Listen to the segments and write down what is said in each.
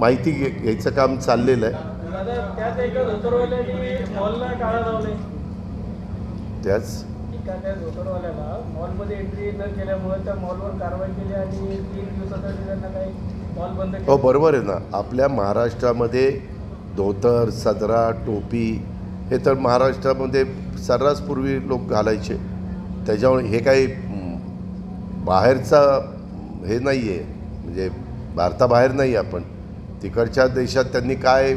माहिती घे घ्यायचं काम चाललेलं आहे. त्याच हो बरोबर आहे ना. आपल्या महाराष्ट्रामध्ये धोतर सदरा टोपी हे तर महाराष्ट्रामध्ये सर्रास पूर्वी लोक घालायचे. त्याच्यामुळे हे काही बाहेरचा हे नाही आहे म्हणजे भारताबाहेर नाही आपण. तिकडच्या देशात त्यांनी काय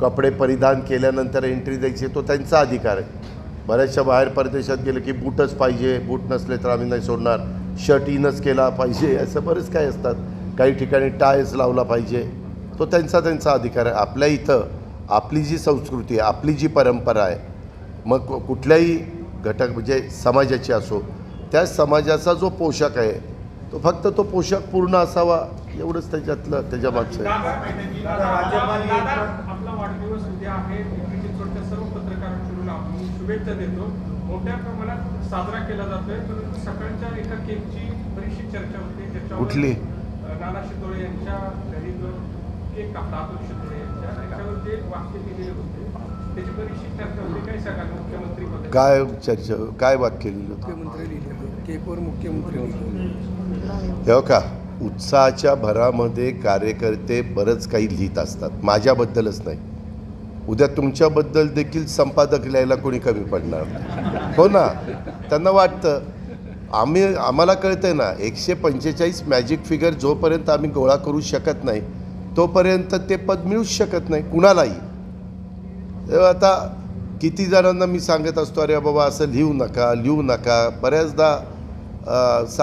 कपडे परिधान केल्यानंतर एंट्री द्यायची तो त्यांचा अधिकार आहे. बऱ्याचशा बाहेर परदेशात गेलं की बूटच पाहिजे बूट नसले तर आम्ही नाही सोडणार. शर्ट इनच केला पाहिजे असं बरेच काय असतात. काही ठिकाणी टायच लावला पाहिजे. तो त्यांचा त्यांचा अधिकार आहे. आपल्या इथं आपली जी संस्कृती आहे आपली जी परंपरा आहे मग कुठल्याही घटक म्हणजे समाजाची असो त्या समाजाचा जो पोशाख आहे तो फक्त तो पोशाख पूर्ण असावा एवढंच त्याच्यातलं त्याच्या मागचं आहे. आपला वाढदिवस उद्या आहे पिंपरी चिंचवडच्या सर्व पत्रकारांकडून आपण शुभेच्छा देतो. मोठ्या प्रमाणात साजरा केला जातोय परंतु सकाळच्या एका केकची बरीचशी चर्चा होती त्याच्यावर कुठली? काय चर्चा काय वाक्य लिहिलं होतं? मुख्यमंत्री लिहिले तेव्हा का उत्साहाच्या भरामध्ये कार्यकर्ते बरंच काही लिहित असतात. माझ्याबद्दलच नाही. उद्या तुमच्याबद्दल देखील संपादक लिहायला कोणी कमी पडणार? हो ना? त्यांना वाटतं. आम्ही आम्हाला कळतंय ना एकशे पंचेचाळीस मॅजिक फिगर जोपर्यंत आम्ही गोळा करू शकत नाही तोपर्यंत ते पद मिळूच शकत नाही कुणालाही. आता किती जणांना मी सांगत असतो अरे बाबा असं लिहू नका लिहू नका. बऱ्याचदा सा